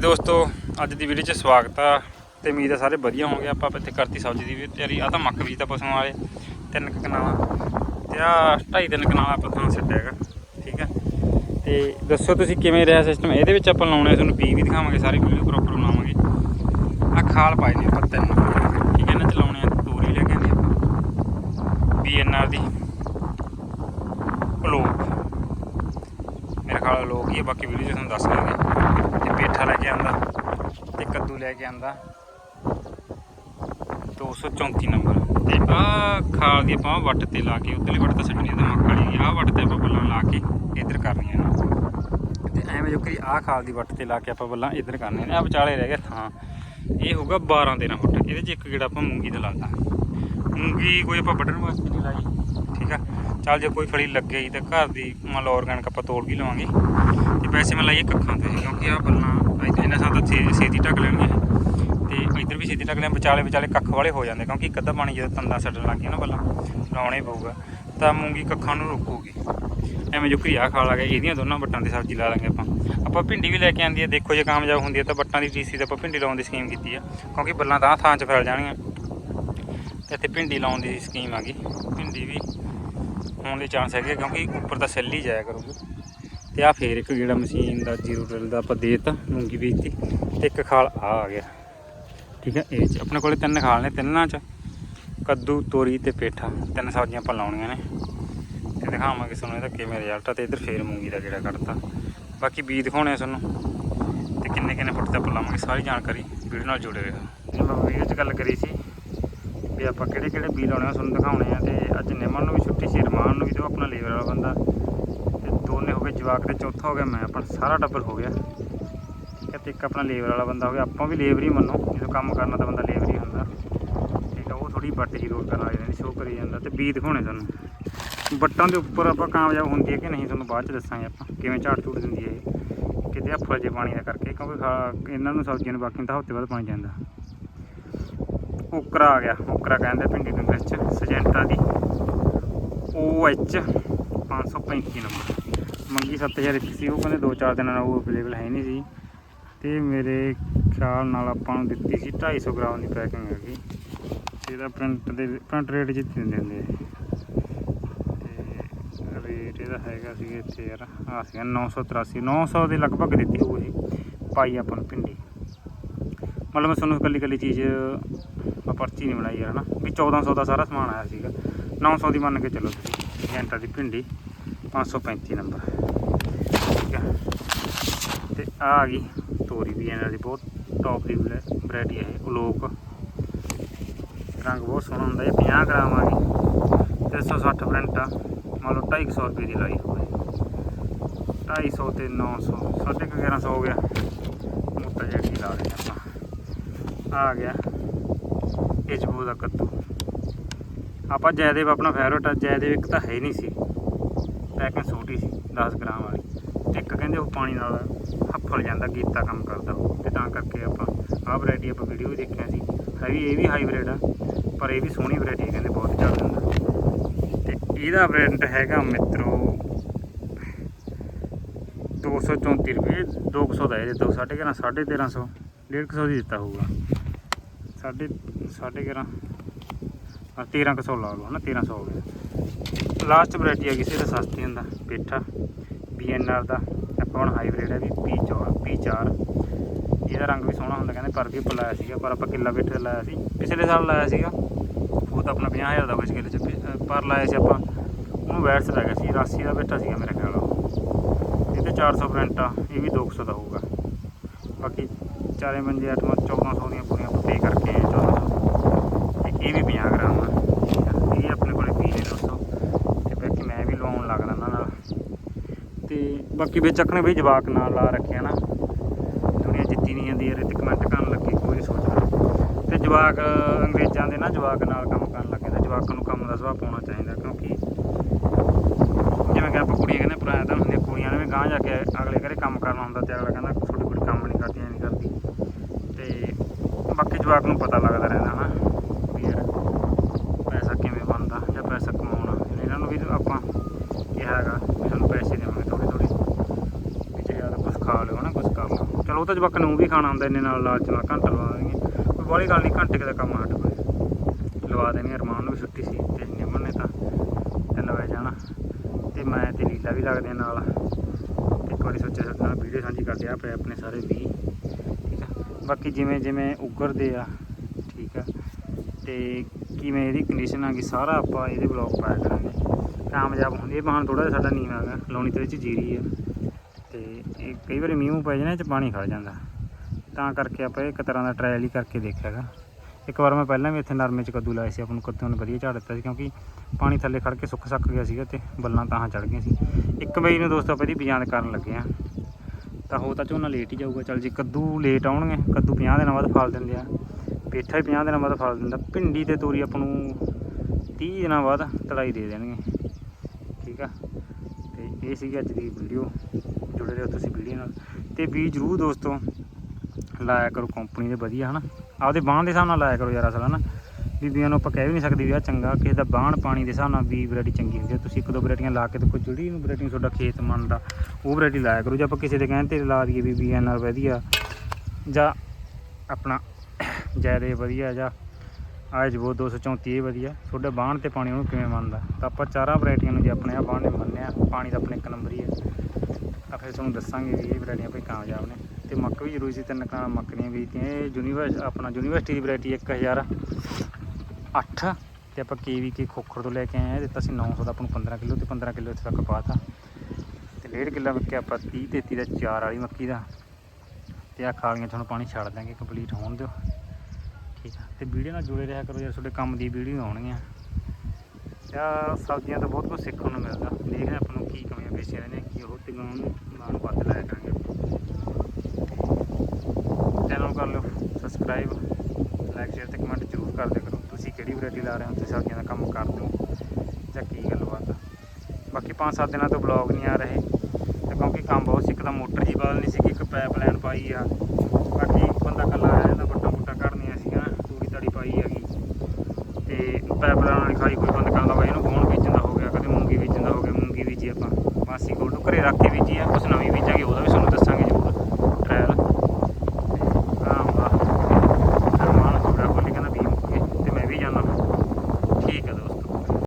ਦੋਸਤੋ ਅੱਜ ਦੀ ਵੀਡੀਓ 'ਚ ਸਵਾਗਤ ਆ ਤੇ ਉਮੀਦ ਆ ਸਾਰੇ ਵਧੀਆ ਹੋਣਗੇ। ਆਪਾਂ ਇੱਥੇ ਕਰਤੀ ਸਬਜ਼ੀ ਦੀ ਵੀ ਤਿਆਰੀ। ਆ ਤਾਂ ਮੱਕ ਬੀਜ ਤਾਂ ਪਸ਼ੂਆਂ ਵਾਲੇ ਤਿੰਨ ਕੁ ਕਨਾਲਾਂ। ਤੇ ਆ ਢਾਈ ਤਿੰਨ ਕਨਾਲਾਂ ਆਪਾਂ ਤੁਹਾਨੂੰ ਛੱਡਿਆ ਹੈਗਾ। ਠੀਕ ਹੈ ਤੇ ਦੱਸੋ ਤੁਸੀਂ ਕਿਵੇਂ ਰਿਹਾ ਸਿਸਟਮ ਇਹਦੇ ਵਿੱਚ ਆਪਾਂ ਲਾਉਣੇ ਆ, ਤੁਹਾਨੂੰ ਬੀ ਵੀ ਦਿਖਾਵਾਂਗੇ ਸਾਰੀ ਵੀਡੀਓ ਪ੍ਰੋਪਰ ਬਣਾਵਾਂਗੇ। ਆ ਖਾਲ ਪਾਈ ਨੇ ਆਪਾਂ ਤਿੰਨ। ਠੀਕ ਹੈ ਨਾ ਚਲਾਉਣੇ ਆ ਤੋਰੀ ਲੈ ਕੇ ਬੀ ਆਪਾਂ। ਆਰ ਦੀ। ਲੋਕ ਮੇਰੇ ਖਾਲ ਲੋਕ ਹੀ ਆ ਬਾਕੀ ਵੀਡੀਓ 'ਚ ਤੁਹਾਨੂੰ ਦੱਸ ਦਾਂਗੇ। ਆਂਦਾ ਤੇ ਕੱਦੂ ਲੈ ਕੇ ਆਂਦਾ। 234 ਨੰਬਰ। ਤੇ ਆਹ ਖਾਲ ਦੀ ਆਪਾਂ ਵੱਟ ਤੇ ਲਾ ਕੇ ਉੱਤਲੀ ਵੱਟ ਤਾਂ ਛੱਡਣੀ ਤੇ ਮੱਕ ਵਾਲੀ ਆਹ ਵੱਟ ਤੇ ਆਪਾਂ ਬੱਲਾਂ ਲਾ ਕੇ ਇੱਧਰ ਕਰਨੀਆਂ ਨੇ ਤੇ ਐਵੇਂ ਜੋ ਕਿ ਆਹ ਖਾਲ ਦੀ ਵੱਟ ਤੇ ਲਾ ਕੇ ਆਪਾਂ ਬੱਲਾਂ ਇੱਧਰ ਕਰਨੀਆਂ ਨੇ ਆ ਵਿਚਾਲੇ ਰਹਿ ਗਿਆ ਥਾਂ। ਇਹ ਹੋਊਗਾ 12 13 ਫੁੱਟ। ਇਹਦੇ 'ਚ ਇੱਕ ਗੇੜਾ ਆਪਾਂ ਮੂੰਗੀ ਦਾ ਲਾਤਾ ਮੂੰਗੀ ਕੋਈ ਆਪਾਂ ਵੱਢਣ ਵਾਸਤੇ ਨਹੀਂ ਲਾਈ। ਠੀਕ ਆ ਚੱਲ ਜੇ ਕੋਈ ਫਲੀ ਲੱਗੇ ਤਾਂ ਘਰ ਦੀ ਮੰਨ ਲਓ ਆਰਗੈਨਿਕ ਆਪਾਂ ਤੋੜ ਵੀ ਲਵਾਂਗੇ। ਤੇ ਪੈਸੇ ਮੈਂ ਲਾਈਏ ਕੱਖਾਂ ਤੇ, ਕਿਉਂਕਿ ਆ ਬੱਲਾਂ ਇੱਥੇ ਇਹਨਾਂ ਸਾਥ ਛੇ- ਛੇਤੀ ਢੱਕ ਲੈਣਗੇ। ਤੇ ਇੱਧਰ ਵੀ ਛੇਤੀ ਢੱਕ ਲੈਣ, ਵਿਚਾਲੇ ਵਿਚਾਲੇ ਕੱਖ ਵਾਲੇ ਹੋ ਜਾਂਦੇ, ਕਿਉਂਕਿ ਇੱਕ ਅੱਧਾ ਪਾਣੀ ਜਦੋਂ ਤੰਦਾ ਛੱਡਣ ਲੱਗ ਗਿਆ ਨਾ ਬੱਲਾਂ ਲਾਉਣੇ ਪਊਗਾ। ਤਾਂ ਮੂੰਗੀ ਕੱਖਾਂ ਨੂੰ ਰੋਕੂਗੀ। ਐਵੇਂ ਜੋ ਘੀਆ ਖਾ ਲਾਂਗੇ ਇਹਦੀਆਂ ਦੋਨਾਂ ਵੱਟਾਂ ਦੀ ਸਬਜ਼ੀ ਲਾ ਲਾਂਗੇ ਆਪਾਂ। ਆਪਾਂ ਭਿੰਡੀ ਵੀ ਲੈ ਕੇ ਆਂਦੀ ਹੈ ਦੇਖੋ ਜੇ ਕਾਮਯਾਬ ਹੁੰਦੀ ਹੈ ਤਾਂ ਵੱਟਾਂ ਦੀ ਟੀਸੀ ਤੇ ਆਪਾਂ ਭਿੰਡੀ ਲਾਉਣ ਦੀ ਸਕੀਮ ਕੀਤੀ ਆ, ਕਿਉਂਕਿ ਬੱਲਾਂ ਤਾਂ ਥਾਂ 'ਚ ਫੈਲ ਜਾਣਗੀਆਂ ਇੱਥੇ ਭਿੰਡੀ ਲਾਉਣ ਦੀ ਸਕੀਮ ਆ ਗਈ। ਭਿੰਡੀ ਵੀ ਹੋਣ ਦੇ ਚਾਂਸ ਹੈਗੇ ਕਿਉਂਕਿ ਉੱਪਰ ਤਾਂ ਸੈੱਲ ਹੀ ਜਾਇਆ ਕਰੂਗੀ। ਤੇ ਆ ਫੇਰ ਇੱਕ ਜਿਹੜਾ ਮਸ਼ੀਨ ਦਾ ਜ਼ੀਰੋ ਡਰਿਲ ਦਾ ਆਪਾਂ ਦੇਤਾ, ਮੂੰਗੀ ਬੀਜਤੀ ਤੇ ਇੱਕ ਖਾਲ ਆ ਆ ਗਿਆ। ਠੀਕ ਹੈ ਇਹ ਚ ਆਪਣੇ ਕੋਲੇ ਤਿੰਨ ਖਾਲ ਨੇ, ਤਿੰਨਾਂ ਚ ਕੱਦੂ, ਤੋਰੀ ਤੇ ਪੇਠਾ। ਤਿੰਨ ਸਬਜ਼ੀਆਂ ਆਪਾਂ ਲਾਉਣੀਆਂ ਨੇ। ਤੇ ਦਿਖਾਵਾਂਗੇ ਤੁਹਾਨੂੰ ਇਹਦਾ ਕਿਵੇਂ ਰਿਜ਼ਲਟ ਆ, ਤੇ ਇੱਧਰ ਫੇਰ ਮੂੰਗੀ ਦਾ ਜਿਹੜਾ ਕੱਢਤਾ ਬਾਕੀ ਬੀਜ ਦਿਖਾਉਣੇ ਆ ਤੁਹਾਨੂੰ। ਤੇ ਕਿੰਨੇ ਕਿੰਨੇ ਫੁੱਟ ਤੇ ਆਪਾਂ ਲਾਵਾਂਗੇ, ਸਾਰੀ ਜਾਣਕਾਰੀ ਵੀਡੀਓ ਨਾਲ ਜੁੜੇ ਰਹੋ। ਜਦੋਂ ਵੀਡੀਓ 'ਚ ਗੱਲ ਕਰੀ ਸੀ। ਵੀ ਆਪਾਂ ਕਿਹੜੇ ਕਿਹੜੇ ਬੀ ਲਾਉਣੇ ਆ, ਤੁਹਾਨੂੰ ਦਿਖਾਉਣੇ ਆ ਤੇ ਅੱਜ ਨਿਮਨ ਨੂੰ ਵੀ ਛੁੱਟੀ ਸੀ ਰਮਾਨ ਨੂੰ ਵੀ ਤੇ ਆਪਣਾ ਲੇਬਰ ਵਾਲਾ ਬੰਦਾ। ਤੇ ਦੋਨੇ ਹੋ ਗਏ, ਜਵਾਕ ਤੇ ਚੌਥਾ ਹੋ ਗਿਆ ਮੈਂ, ਆਪਣਾ ਸਾਰਾ ਟੱਬਰ ਹੋ ਗਿਆ। ਠੀਕ ਹੈ ਤੇ ਇੱਕ ਆਪਣਾ ਲੇਬਰ ਵਾਲਾ ਬੰਦਾ ਹੋ ਗਿਆ। ਆਪਾਂ ਵੀ ਲੇਬਰ ਹੀ ਮੰਨੋ ਜਦੋਂ ਕੰਮ ਕਰਨਾ ਤਾਂ ਬੰਦਾ ਲੇਬਰ ਹੀ ਹੁੰਦਾ। ਠੀਕ ਆ, ਉਹ ਥੋੜੀ ਬੱਟ ਜੀ ਰੋਡ ਕਰਨ ਆ ਜਾਂਦੀ ਸ਼ੋਅ ਕਰੀ ਜਾਂਦਾ। ਤੇ ਬੀ ਦਿਖਾਉਣੇ ਤੁਹਾਨੂੰ। ਬੱਟਾਂ ਦੇ ਉੱਪਰ ਆਪਾਂ ਕਾਮਯਾਬ ਹੁੰਦੀ ਹੈ ਕਿ ਨਹੀਂ, ਤੁਹਾਨੂੰ ਬਾਅਦ ਚ ਦੱਸਾਂਗੇ ਆਪਾਂ, ਕਿਵੇਂ ਝਾੜ ਝੂੜ ਦਿੰਦੀ ਹੈ ਇਹ। ਕਿਤੇ ਹੱਫੜ ਜੇ ਪਾਣੀ ਦਾ ਕਰਕੇ, ਕਿਉਂਕਿ ਖਾ- ਇਹਨਾਂ ਨੂੰ ਸਬਜ਼ੀਆਂ ਨੂੰ ਬਾਕੀ ਤਾਂ ਹਫ਼ਤੇ ਬਾਅਦ ਪਾਣੀ ਜਾਂਦਾ। ਓਕਰਾ ਆ ਗਿਆ, ਓਕਰਾ ਕਹਿੰਦੇ ਪਿੰਡੀ ਦੇ ਵਿੱਚ ਸਜੈਂਟਾ ਦੀ। OH 535 number. ਮੰਗੀ 7000 ਦਿੱਤੀ ਸੀ, ਉਹ ਕਹਿੰਦੇ 2-4 ਦਿਨਾਂ ਨਾਲ ਉਹ ਅਵੇਲੇਬਲ ਹੈ ਨਹੀਂ ਸੀ। ਤੇ ਮੇਰੇ ਖਿਆਲ ਨਾਲ ਆਪਾਂ ਨੂੰ ਦਿੱਤੀ ਸੀ 250 ਗ੍ਰਾਮ ਦੀ ਪੈਕਿੰਗ ਹੈਗੀ ਤੇ ਇਹਦਾ ਪ੍ਰਿੰਟ ਦੇ ਪ੍ਰਿੰਟ ਰੇਟ ਜਿੱਤ ਦਿੰਦੇ ਹੁੰਦੇ ਆ। ਤੇ ਰੇਟ ਇਹਦਾ ਹੈਗਾ ਸੀ ਇੱਥੇ ਯਾਰ, ਆ ਸੀਗਾ 983 900 ਦੇ ਲਗਭਗ ਦਿੱਤੀ ਹੋਊ ਇਹ ਪਾਈ ਆਪਾਂ ਨੂੰ ਭਿੰਡੀ ਮਤਲਬ ਮੈਂ ਤੁਹਾਨੂੰ ਇਕੱਲੀ ਇਕੱਲੀ ਚੀਜ਼ ਆ ਪਰਚੀ ਨਹੀਂ ਬਣਾਈ ਯਾਰ ਨਾ। ਵੀ 1400 ਦਾ ਸਾਰਾ ਸਮਾਨ ਆਇਆ ਸੀਗਾ। 900 ਦੀ ਮੰਨ ਕੇ ਚੱਲੋ ਤੁਸੀਂ। ਘੰਟਾ ਦੀ ਭਿੰਡੀ 535 ਨੰਬਰ। ਠੀਕ ਹੈ ਤੇ ਆ ਆ ਗਈ ਤੋਰੀ ਵੀ ਇਹਨਾਂ ਦੀ ਬਹੁਤ ਟੌਪ ਦੀ ਵੈਰਾਈਟੀ ਹੈ ਇਹ। ਰੰਗ ਬਹੁਤ ਸੋਹਣਾ ਹੁੰਦਾ। ਇਹ 50 ਗ੍ਰਾਮ ਆ ਗਈ 360 ਪ੍ਰਿੰਟ ਆ। ਮੰਨ ਲਓ 250 ਰੁਪਏ ਦੀ ਲਾਈ ਹੋਵੇ। 250 ਤੇ 900 1150 ਹੋ ਗਿਆ। ਮੋਟਾ ਜਿਹਾ ਲਾ ਦੇਣਾ ਆਪਾਂ। ਆ ਗਿਆ। ਇਹ ਜਬੂ ਦਾ ਕੱਦੂ। ਆਪਾਂ ਜੈਦੇਵ ਆਪਣਾ ਫੇਵਰਟ ਆ, ਜੈਦੇਵ ਇੱਕ ਤਾਂ ਹੈ ਨਹੀਂ ਸੀ। ਪੈਕਿੰਗ ਛੋਟੀ ਸੀ 10 ਗ੍ਰਾਮ ਵਾਲੀ। ਤੇ ਇੱਕ ਕਹਿੰਦੇ ਉਹ ਪਾਣੀ ਨਾਲ ਹੱਫਲ ਜਾਂਦਾ, ਗੀਤਾ ਕੰਮ ਕਰਦਾ ਉਹ। ਤੇ ਤਾਂ ਕਰਕੇ ਆਪਾਂ ਆਹ ਵੈਰਾਈਟੀ ਆਪਾਂ ਵੀਡੀਓ ਵੀ ਦੇਖਿਆ ਸੀ। ਹੈ ਵੀ ਇਹ ਵੀ ਹਾਈਬ੍ਰਿਡ ਆ, ਪਰ ਇਹ ਵੀ ਸੋਹਣੀ ਵੈਰਾਈਟੀ ਕਹਿੰਦੇ ਬਹੁਤ ਚੱਲ ਜਾਂਦਾ। ਤੇ ਇਹਦਾ ਬ੍ਰਾਂਡ ਹੈਗਾ ਮਿੱਤਰੋ 234 ਰੁਪਏ 200 ਦਾ ਇਹਦੇ, ਦੋ ਸਾਢੇ 11 1350 150 ਦੀ ਦਿੱਤਾ ਹੋਊਗਾ। ਸਾਢੇ ਸਾਢੇ 11 ਆ 1300 ਲਾ ਲਓ, ਹਨਾ 1300 ਹੋ ਗਿਆ। ਲਾਸਟ ਵੈਰਾਈਟੀ ਆ ਕਿਸੇ ਦਾ ਸਸਤੀ ਹੁੰਦਾ, ਪੇਠਾ ਬੀਐਨਆਰ ਦਾ। ਆਪਾਂ ਹੁਣ ਹਾਈਬ੍ਰਿਡ ਹੈ ਵੀ P4 P4 ਇਹਦਾ ਰੰਗ ਵੀ ਸੋਹਣਾ ਹੁੰਦਾ, ਕਹਿੰਦੇ ਪਰ ਵੀ ਆਪਾਂ ਲਾਇਆ ਸੀਗਾ, ਪਰ ਆਪਾਂ ਕਿੱਲਾ ਪੇਠੇ ਦਾ ਲਾਇਆ ਸੀ। ਪਿਛਲੇ ਸਾਲ ਲਾਇਆ ਸੀਗਾ। ਉਹ ਤਾਂ ਆਪਣਾ 50000 ਦਾ ਕੁਝ ਕਿੱਲੇ ਚ। ਪੇ- ਪਰ ਲਾਇਆ ਸੀ ਆਪਾਂ, ਉਹਨੂੰ ਵੈਟਸ ਲੱਗ ਗਿਆ ਸੀ 80 ਦਾ ਪੇਠਾ ਸੀਗਾ ਮੇਰੇ ਖਿਆਲ ਉਹ ਇਹ ਤੇ 400 ਪ੍ਰਿੰਟ ਆ, ਇਹ ਵੀ 200 ਦਾ ਹੋਊਗਾ। ਬਾਕੀ ਚਾਰੇ ਪੰਜੇ ਆਈਟਮਾਂ 1400 ਦੀਆਂ ਪੂਰੀਆਂ ਪੇ ਕਰਕੇ 1400 ਤੇ ਇਹ ਵੀ 50 ਗ੍ਰਾਮ ਆ ਠੀਕ ਆ। ਇਹ ਆਪਣੇ ਕੋਲੇ ਪੀ ਨੇ ਦੋਸਤੋ ਤੇ ਬਾਕੀ ਮੈਂ ਵੀ ਲਵਾਉਣ ਲੱਗਦਾ ਇਹਨਾਂ ਨਾਲ ਤੇ ਬਾਕੀ ਵਿੱਚ ਨੇ ਵੀ ਜਵਾਕ ਨਾਲ ਲਾ ਰੱਖਿਆ ਨਾ। ਦੁਨੀਆ ਜਿੱਤੀ ਨਹੀਂ ਜਾਂਦੀ ਯਾਰ ਤੇ ਕਮੈਂਟ ਕਰਨ ਲੱਗੇ, ਕੋਈ ਸੋਚਦਾ। ਤੇ ਜਵਾਕ, ਅੰਗਰੇਜ਼ਾਂ ਦੇ ਨਾ ਜਵਾਕ ਨਾਲ ਕੰਮ ਕਰਨ ਲੱਗੇ ਤੇ ਜਵਾਕਾਂ ਨੂੰ ਕੰਮ ਦਾ ਸੁਭਾਅ ਪਾਉਣਾ ਚਾਹੀਦਾ, ਕਿਉਂਕਿ ਜਿਵੇਂ ਕਿ ਆਪਾਂ ਕੁੜੀਆਂ ਕਹਿੰਦੇ ਪੁਰਾਣੇ ਤਾਂ ਹੁੰਦੀਆਂ ਕੁੜੀਆਂ ਨੇ ਵੀ ਗਾਂਹ ਜਾ ਕੇ ਅਗਲੇ ਘਰੇ ਕੰਮ ਕਰਨਾ ਹੁੰਦਾ ਤੇ ਅਗਲਾ ਕਹਿੰਦਾ ਛੋਟੀ ਕੁੜੀ ਕੰਮ ਨਹੀਂ ਕਰਦੀ, ਐ ਨਹੀਂ ਕਰਦੀ। ਤੇ ਬਾਕੀ ਜਵਾਕ ਨੂੰ ਪਤਾ ਲੱਗਦਾ ਰਹਿੰਦਾ ਨਾ ਵੀ ਯਾਰ ਪੈਸਾ ਕਿਵੇਂ ਬਣਦਾ ਜਾਂ ਪੈਸਾ ਕਮਾਉਣਾ ਇਹਨਾਂ ਨੂੰ ਵੀ ਆਪਾਂ ਕਿਹਾ ਹੈਗਾ ਵੀ ਸਾਨੂੰ ਪੈਸੇ ਦੇਵਾਂਗੇ ਥੋੜੇ ਥੋੜੇ ਵੀ ਜੇ ਯਾਰ ਕੁਝ ਖਾ ਲਿਓ ਨਾ ਕੁਝ ਕਰ ਲਓ ਚਲੋ ਉਹ ਤਾਂ ਬਹੁਤਾ ਜਵਾਕ ਨੂੰ ਵੀ ਖਾਣਾ ਹੁੰਦਾ ਇੰਨੇ ਨਾਲ ਲਾਲਚ ਨਾਲ ਘੰਟਾ ਲਵਾ ਦੇਣਗੇ ਕੋਈ ਬਾਹਲੀ ਗੱਲ ਨਹੀਂ, ਘੰਟੇ ਕੁ ਦਾ ਕੰਮ ਹਟ ਪਏ ਲਵਾ ਦੇਣੀ ਅਰਮਾਨ ਨੂੰ ਵੀ ਛੁੱਟੀ ਸੀ ਤੇ ਨਿਮਨ ਨੇ ਤਾਂ ਤਿੰਨ ਵਜੇ ਜਾਣਾ। ਤੇ ਮੈਂ ਤੇ ਲੀਲਾ ਵੀ ਲੱਗਦੇ ਨਾਲ। ਇੱਕ ਵਾਰੀ ਸੋਚਿਆ ਸਾਡੇ ਨਾਲ ਵੀਡੀਓ ਸਾਂਝੀ ਕਰਦੇ ਆ, ਆਪਣੇ ਆਪਣੇ ਸਾਰੇ ਵੀ ਠੀਕ ਆ? ਬਾਕੀ ਜਿਵੇਂ ਜਿਵੇਂ ਉਗਰਦੇ ਆ, ਠੀਕ ਆ? ਤੇ ਕਿਵੇਂ ਇਹਦੀ ਕੰਡੀਸ਼ਨ ਆ ਕਿ ਸਾਰਾ ਆਪਾਂ ਇਹਦੇ ਬਲੌਗ ਪਾਇਆ ਕਰਾਂਗੇ। ਕਾਮਯਾਬ ਹੁੰਦੀ ਇਹ ਬਹਾਨ ਥੋੜਾ ਜਿਹਾ ਸਾਡਾ ਨੀਵਾਂ ਹੈਗਾ ਲਾਉਣੀ ਤੇ ਵਿੱਚ ਜੀਰੀ ਆ। ਤੇ ਇਹ ਕਈ ਵਾਰੀ ਮੀਂਹ ਪੈ ਜਾਣਾ ਚ ਪਾਣੀ ਖੜ ਜਾਂਦਾ। ਤਾਂ ਕਰਕੇ ਆਪਾਂ ਇੱਕ ਤਰ੍ਹਾਂ ਦਾ ਟਰਾਇਲ ਹੀ ਕਰਕੇ ਦੇਖਿਆਗਾ ਇੱਕ ਵਾਰ ਮੈਂ ਪਹਿਲਾਂ ਵੀ ਇੱਥੇ ਨਰਮੇ ਚ ਕੱਦੂ ਲਾਏ ਸੀ, ਆਪਾਂ ਨੂੰ ਕੱਦੂ ਨੇ ਵਧੀਆ ਝਾੜ ਦਿੱਤਾ ਸੀ, ਕਿਉਂਕਿ ਪਾਣੀ ਥੱਲੇ ਖੜ ਕੇ ਸੁੱਕ ਸੱਕ ਗਿਆ ਸੀਗਾ ਤੇ ਬੱਲਾਂ ਤਾਂ ਚੜ ਗਈਆਂ ਸੀ। ਇੱਕ ਮਈ ਨੂੰ ਦੋਸਤੋ ਆਪਾਂ ਇਹਦੀ ਬਿਆਨ ਕਰਨ ਲੱਗੇ ਆ। ਤਾਂ ਹੋ ਤਾਂ ਝੋਨਾ ਲੇਟ ਹੀ ਜਾਊਗਾ। ਚੱਲ ਜੀ ਕੱਦੂ ਲੇਟ ਆਉਣਗੇ, ਕੱਦੂ 50 ਦਿਨਾਂ ਬਾਅਦ ਫਲ ਦਿੰਦੇ ਆ। ਪੇਠਾ ਹੀ 50 ਦਿਨਾਂ ਬਾਅਦ ਫਲ ਦਿੰਦਾ। ਭਿੰਡੀ ਤੇ ਤੋਰੀ ਆਪਾਂ ਨੂੰ 30 ਦਿਨਾਂ ਬਾਅਦ ਤੜਾਈ ਦੇ ਦੇਣਗੇ। ਠੀਕ ਆ? ਤੇ ਇਹ ਸੀਗੀ ਅੱਜ ਦੀ ਵੀਡੀਓ ਜੁੜੇ ਰਹੋ ਤੁਸੀਂ ਵੀਡੀਓ ਨਾਲ। ਤੇ ਵੀ ਜਰੂਰ ਦੋਸਤੋ, ਲਾਇਆ ਕਰੋ ਕੰਪਨੀ ਦੇ ਵਧੀਆ, ਹਨਾ? ਆਪਦੇ ਬਾਣ ਦੇ ਹਿਸਾਬ ਨਾਲ ਲਾਇਆ ਕਰੋ ਯਾਰ ਅਸਲ, ਹਨਾ? ਬੀਬੀਆਂ ਨੂੰ ਆਪਾਂ ਕਹਿ ਵੀ ਨਹੀਂ ਸਕਦੇ ਵੀ ਆ ਚੰਗਾ, ਕਿਸੇ ਦਾ ਬਾਣ ਪਾਣੀ ਦੇ ਹਿਸਾਬ ਨਾਲ ਵੀ ਵੈਰਾਈਟੀ ਚੰਗੀ ਹੁੰਦੀ ਹੈ ਤੁਸੀਂ ਇੱਕ ਦੋ ਵੈਰਾਈਟੀਆਂ ਲਾ ਕੇ ਦੇਖੋ, ਜਿਹੜੀ ਵੈਰਾਈਟੀ ਤੁਹਾਡਾ ਖੇਤ ਮੰਨਦਾ ਉਹ ਵੈਰਾਈਟੀ ਲਾਇਆ ਕਰੋ। ਜੇ ਆਪਾਂ ਕਿਸੇ ਦੇ ਕਹਿਣ ਤੇ ਲਾ ਦਈਏ ਵੀ ਬੀ ਨਾਲ ਵਧੀਆ, ਜਾਂ ਆਪਣਾ ਜੈਦੇ ਵਧੀਆ, ਜਾਂ ਆਜ ਉਹ 234 ਇਹ ਵਧੀਆ, ਤੁਹਾਡੇ ਬਾਣ ਤੇ ਪਾਣੀ ਉਹਨੂੰ ਕਿਵੇਂ ਮੰਨਦਾ? ਤਾਂ ਆਪਾਂ ਚਾਰਾਂ ਵੈਰਾਈਟੀਆਂ ਨੂੰ ਜੇ ਆਪਣੇ ਆ ਬਾਣ ਨੇ ਮੰਨਿਆ, ਪਾਣੀ ਦਾ ਆਪਣੇ ਇੱਕ ਨੰਬਰ ਹੀ ਹੈ। ਤਾਂ ਫਿਰ ਤੁਹਾਨੂੰ ਦੱਸਾਂਗੇ ਵੀ ਇਹ ਵੈਰਾਈਟੀਆਂ ਕੋਈ ਕਾਮਯਾਬ ਨੇ। ਤੇ ਮੱਕ ਵੀ ਜ਼ਰੂਰੀ ਸੀ, ਤਿੰਨ ਕਾਂ ਮੱਕ ਦੀਆਂ ਬੀਜਤੀਆਂ ਇਹ ਯੂਨੀਵਰਸ ਆਪਣਾ ਯੂਨੀਵਰਸਿਟੀ ਦੀ ਵੈਰਾਈਟੀ 1008 ਤੇ ਆਪਾਂ ਕੇਵੀ ਕੇ ਖੋਖਰ ਤੋਂ ਲੈ ਕੇ ਆਏ ਆ, ਦਿੱਤਾ ਸੀ 900 ਦਾ, ਆਪਾਂ ਨੂੰ 15 ਕਿਲੋ ਤੇ 15 ਕਿਲੋ ਇੱਥੇ ਤੱਕ ਪਾਤਾ। ਤੇ ਡੇਢ ਕਿੱਲਾ ਵਿਕਿਆ ਆਪਾਂ 30 33 ਦਾ, ਚਾਰ ਵਾਲੀ ਮੱਕੀ ਦਾ। ਤੇ ਆ ਖਾਲੀਆਂ ਤੁਹਾਨੂੰ ਪਾਣੀ ਛੱਡ ਦਾਂਗੇ ਕੰਪਲੀਟ ਹੋਣ ਦਿਓ। ਠੀਕ ਆ। ਤੇ ਵੀਡੀਓ ਨਾਲ ਜੁੜੇ ਰਿਹਾ ਕਰੋ ਯਾਰ, ਤੁਹਾਡੇ ਕੰਮ ਦੀ ਵੀਡੀਓ ਆਉਣਗੀਆਂ। ਆ ਸਬਜ਼ੀਆਂ ਤੋਂ ਬਹੁਤ ਕੁਝ ਸਿੱਖਣ ਨੂੰ ਮਿਲਦਾ ਦੇਖਦੇ ਹਾਂ ਆਪਾਂ ਨੂੰ ਕੀ ਕਮੀਆਂ ਪੇਸ਼ੀਆਂ ਨੇ ਕੀ ਉਹ ਤੇ ਗਾਉਂ ਨੂੰ ਨਾਲ ਵੱਧ ਲਾਇਆ ਕਰਾਂਗੇ ਚੈਨਲ ਕਰ ਲਿਓ ਸਬਸਕ੍ਰਾਈਬ ਲਾਈਕ ਸ਼ੇਅਰ ਤੇ ਕਮੈਂਟ ਜ਼ਰੂਰ ਕਰ ਦਿਆ ਕਰੋ ਤੁਸੀਂ ਕਿਹੜੀ ਵੈਰਾਈਟੀ ਲਾ ਰਹੇ ਹੋ ਤੁਸੀਂ ਸਬਜ਼ੀਆਂ ਦਾ ਕੰਮ ਕਰਦੇ ਹੋ ਜਾਂ ਕੀ ਗੱਲਬਾਤ ਆ ਬਾਕੀ 5-7 ਦਿਨਾਂ ਤੋਂ ਬਲੌਗ ਨਹੀਂ ਆ ਰਹੇ ਤੇ ਕਿਉਂਕਿ ਕੰਮ ਬਹੁਤ ਸੀ, ਇੱਕ ਤਾਂ ਮੋਟਰ ਜੀ ਬਦਲਣੀ ਸੀ ਇੱਕ ਪਾਈਪ ਲਾਈਨ ਪਾਈ ਆ। ਬਾਕੀ ਬੰਦਾ ਕੱਲਾ ਆਇਆ ਤਾਂ ਵੱਟਾਂ ਬੁੱਟਾਂ ਕੱਢਣੀਆਂ ਸੀਗੀਆਂ ਤੂੜੀ ਤਾੜੀ ਪਾਈ ਹੈਗੀ। ਤੇ ਪਾਈਪ ਲਾਈਨ ਵਾਲੀ ਖਾਈ ਕੋਈ ਬੰਦ ਕਰਦਾ ਹੋਇਆ ਇਹਨੂੰ ਕੌਣ ਵੇਚਣ ਦਾ ਹੋ ਗਿਆ, ਕਦੇ ਮੂੰਗੀ ਵੇਚਣ ਦਾ ਹੋ ਗਿਆ, ਮੂੰਗੀ ਬੀਜੀ ਆਪਾਂ। ਬਾਸੀ ਗੋਲਡੂ ਘਰੇ ਰੱਖ ਕੇ ਬੀਜੀ